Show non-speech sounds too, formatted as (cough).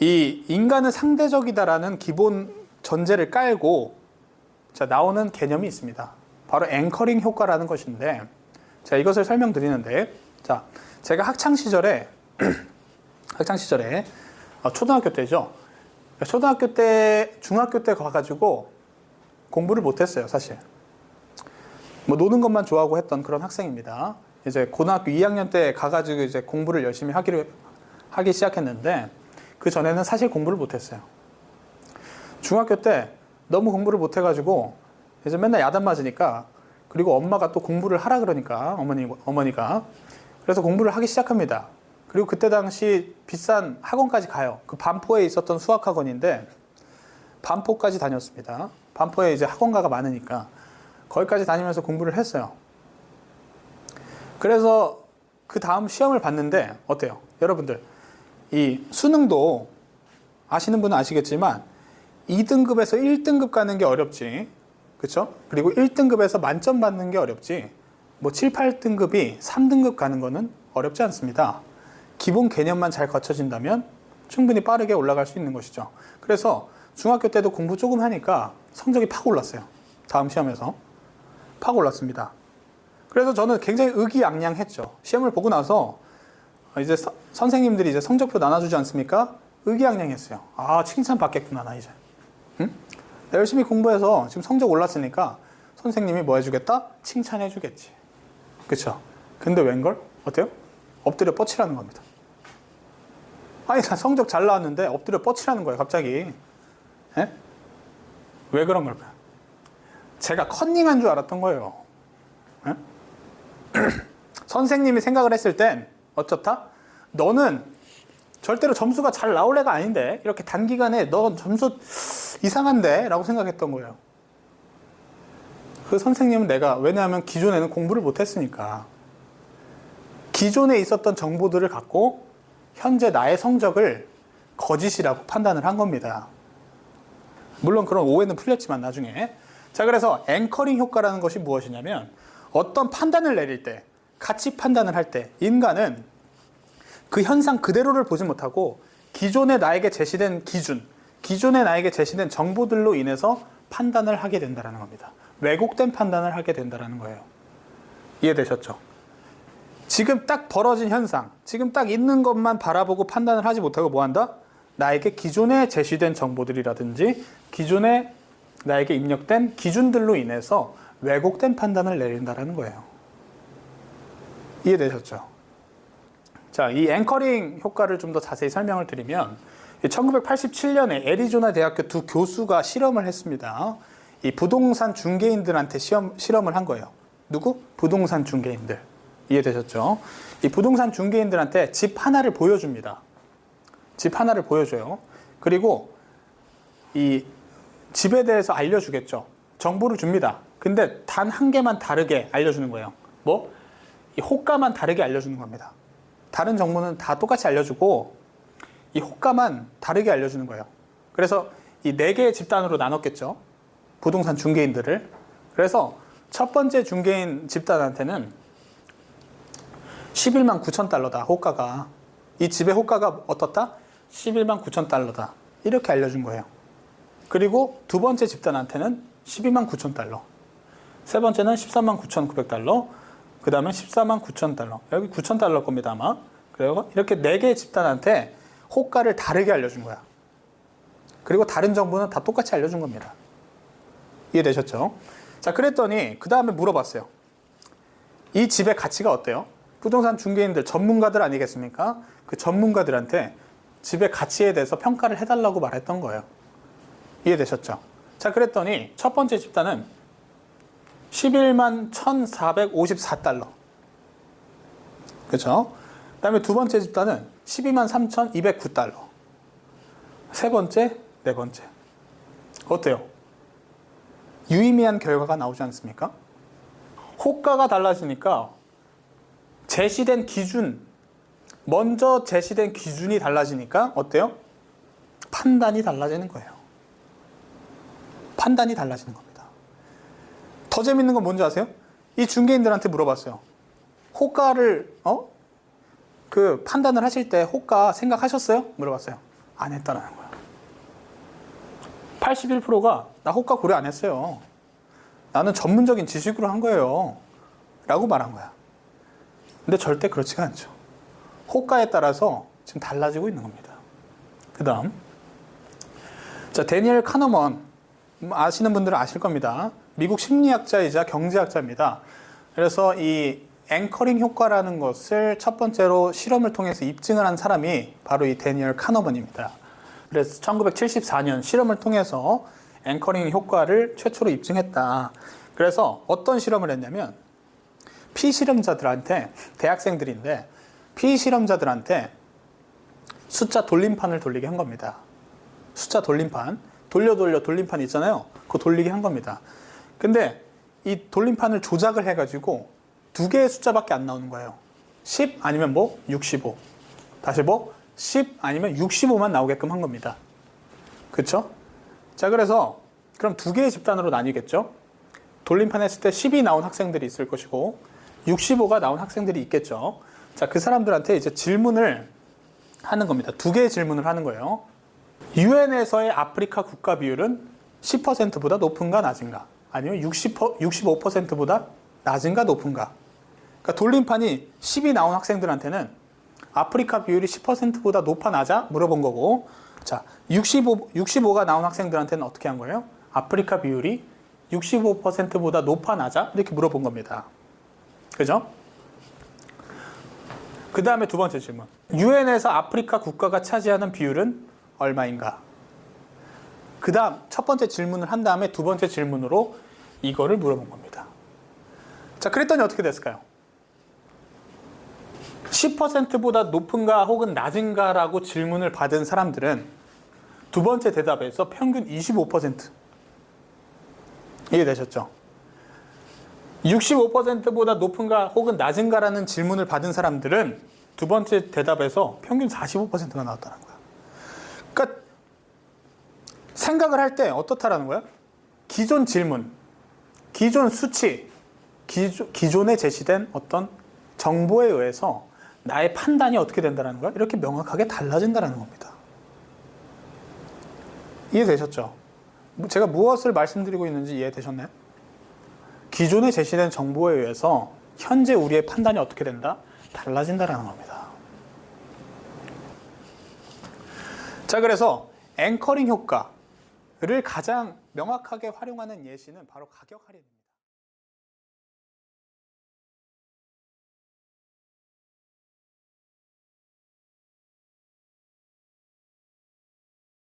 이 인간은 상대적이다라는 기본 전제를 깔고 자, 나오는 개념이 있습니다. 바로 앵커링 효과라는 것인데 자, 이것을 설명드리는데 자, 제가 학창 시절에 (clears throat) 학창 시절에 어, 초등학교 때죠. 초등학교 때 중학교 때 가가지고 공부를 못했어요, 사실. 뭐 노는 것만 좋아하고 했던 그런 학생입니다. 이제 고등학교 2학년 때 가가지고 이제 공부를 열심히 하기를 하기 시작했는데 그 전에는 사실 공부를 못했어요. 중학교 때 너무 공부를 못해가지고 이제 맨날 야단 맞으니까 그리고 엄마가 또 공부를 하라 그러니까 어머니 어머니가 그래서 공부를 하기 시작합니다. 그리고 그때 당시 비싼 학원까지 가요. 그 반포에 있었던 수학 학원인데 반포까지 다녔습니다. 반포에 이제 학원가가 많으니까 거기까지 다니면서 공부를 했어요. 그래서 그 다음 시험을 봤는데 어때요? 여러분들 이 수능도 아시는 분은 아시겠지만 2등급에서 1등급 가는 게 어렵지. 그렇죠? 그리고 1등급에서 만점 받는 게 어렵지. 뭐 7, 8등급이 3등급 가는 거는 어렵지 않습니다. 기본 개념만 잘 갖춰진다면 충분히 빠르게 올라갈 수 있는 것이죠. 그래서 중학교 때도 공부 조금 하니까 성적이 팍 올랐어요. 다음 시험에서. 팍 올랐습니다. 그래서 저는 굉장히 의기양양했죠. 시험을 보고 나서 이제 서- 선생님들이 이제 성적표 나눠주지 않습니까? 의기양양했어요. 아 칭찬 받겠구나 나 이제. 응? 나 열심히 공부해서 지금 성적 올랐으니까 선생님이 뭐 해주겠다? 칭찬해주겠지. 그쵸? 근데 웬걸? 어때요? 엎드려 뻗치라는 겁니다. 아니 나 성적 잘 나왔는데 엎드려 뻗치라는 거예요 갑자기. 예? 왜 그런 걸까요? 제가 컨닝한 줄 알았던 거예요. 예? (clears throat) 선생님이 생각을 했을 땐 어쩌다? 너는 절대로 점수가 잘 나올 애가 아닌데 이렇게 단기간에 너 점수 이상한데 라고 생각했던 거예요. 그 선생님은 내가 왜냐하면 기존에는 공부를 못했으니까 기존에 있었던 정보들을 갖고 현재 나의 성적을 거짓이라고 판단을 한 겁니다. 물론 그런 오해는 풀렸지만 나중에 자 그래서 앵커링 효과라는 것이 무엇이냐면 어떤 판단을 내릴 때 가치 판단을 할 때 인간은 그 현상 그대로를 보지 못하고 기존에 나에게 제시된 기준 기존에 나에게 제시된 정보들로 인해서 판단을 하게 된다는 겁니다 왜곡된 판단을 하게 된다는 거예요 이해되셨죠? 지금 딱 벌어진 현상 지금 딱 있는 것만 바라보고 판단을 하지 못하고 뭐 한다? 나에게 기존에 제시된 정보들이라든지 기존에 나에게 입력된 기준들로 인해서 왜곡된 판단을 내린다는 거예요. 이해되셨죠? 자, 이 앵커링 효과를 좀 더 자세히 설명을 드리면 1987년에 애리조나 대학교 두 교수가 실험을 했습니다. 이 부동산 중개인들한테 시험, 실험을 한 거예요. 누구? 부동산 중개인들. 이해되셨죠? 이 부동산 중개인들한테 집 하나를 보여줍니다. 집 하나를 보여줘요. 그리고 이 집에 대해서 알려주겠죠. 정보를 줍니다. 근데 단 한 개만 다르게 알려주는 거예요. 뭐? 이 호가만 다르게 알려주는 겁니다. 다른 정보는 다 똑같이 알려주고 이 호가만 다르게 알려주는 거예요. 그래서 이 네 개의 집단으로 나눴겠죠. 부동산 중개인들을. 그래서 첫 번째 중개인 집단한테는 11만 9천 달러다, 호가가. 이 집의 호가가 어떻다? 11만 9천 달러다. 이렇게 알려준 거예요. 그리고 두 번째 집단한테는 12만 9천 달러. 세 번째는 13만 9천 9백 달러. 그 다음에 14만 9천 달러. 여기 9천 달러 겁니다, 아마. 그리고 이렇게 네 개의 집단한테 호가를 다르게 알려준 거야. 그리고 다른 정보는 다 똑같이 알려준 겁니다. 이해되셨죠? 자, 그랬더니 그 다음에 물어봤어요. 이 집의 가치가 어때요? 부동산 중개인들 전문가들 아니겠습니까? 그 전문가들한테 집의 가치에 대해서 평가를 해달라고 말했던 거예요. 이해되셨죠? 자, 그랬더니 첫 번째 집단은 11만 1,454달러. 그렇죠? 그다음에 두 번째 집단은 12만 3,209달러. 세 번째, 네 번째. 어때요? 유의미한 결과가 나오지 않습니까? 호가가 달라지니까 제시된 기준, 먼저 제시된 기준이 달라지니까 어때요? 판단이 달라지는 거예요. 판단이 달라지는 겁니다. 더 재밌는 건 뭔지 아세요? 이 중개인들한테 물어봤어요. 호가를 어? 그 판단을 하실 때 호가 생각하셨어요? 물어봤어요. 안 했다라는 거야. 81%가 나 호가 고려 안 했어요. 나는 전문적인 지식으로 한 거예요. 라고 말한 거야. 근데 절대 그렇지가 않죠. 호가에 따라서 지금 달라지고 있는 겁니다. 그 다음. 자, 데니엘 카너먼. 음, 아시는 분들은 아실 겁니다. 미국 심리학자이자 경제학자입니다. 그래서 이 앵커링 효과라는 것을 첫 번째로 실험을 통해서 입증을 한 사람이 바로 이 데니얼 카너먼입니다. 그래서 1974년 실험을 통해서 앵커링 효과를 최초로 입증했다. 그래서 어떤 실험을 했냐면 피실험자들한테 대학생들인데 피실험자들한테 숫자 돌림판을 돌리게 한 겁니다. 숫자 돌림판 돌려 돌려 돌림판 있잖아요. 그거 돌리게 한 겁니다. 근데 이 돌림판을 조작을 해가지고 두 개의 숫자밖에 안 나오는 거예요. 10 아니면 뭐 65. 다시 뭐 10 아니면 65만 나오게끔 한 겁니다. 그렇죠? 자 그래서 그럼 두 개의 집단으로 나뉘겠죠. 돌림판 했을 때 10이 나온 학생들이 있을 것이고 65가 나온 학생들이 있겠죠. 자 그 사람들한테 이제 질문을 하는 겁니다. 두 개의 질문을 하는 거예요. 유엔에서의 아프리카 국가 비율은 10%보다 높은가 낮은가? 아니면 60, 65%보다 낮은가 높은가? 그러니까 돌림판이 10이 나온 학생들한테는 아프리카 비율이 10%보다 높아 낮아 물어본 거고 자 65, 65가 나온 학생들한테는 어떻게 한 거예요? 아프리카 비율이 65%보다 높아 낮아 이렇게 물어본 겁니다. 그죠? 그 다음에 두 번째 질문. 유엔에서 아프리카 국가가 차지하는 비율은 얼마인가? 그 다음 첫 번째 질문을 한 다음에 두 번째 질문으로 이거를 물어본 겁니다. 자, 그랬더니 어떻게 됐을까요? 10%보다 높은가 혹은 낮은가라고 질문을 받은 사람들은 두 번째 대답에서 평균 25% 이해되셨죠? 65%보다 높은가 혹은 낮은가라는 질문을 받은 사람들은 두 번째 대답에서 평균 45%가 나왔다는 거야. 그러니까 생각을 할 때 어떻다라는 거야? 기존 질문, 기존 수치, 기존, 기존에 제시된 어떤 정보에 의해서 나의 판단이 어떻게 된다는 거야? 이렇게 명확하게 달라진다는 겁니다. 이해되셨죠? 제가 무엇을 말씀드리고 있는지 이해되셨나요? 기존에 제시된 정보에 의해서 현재 우리의 판단이 어떻게 된다? 달라진다는 겁니다. 자, 그래서 앵커링 효과 를 가장 명확하게 활용하는 예시는 바로 가격 할인 입니다.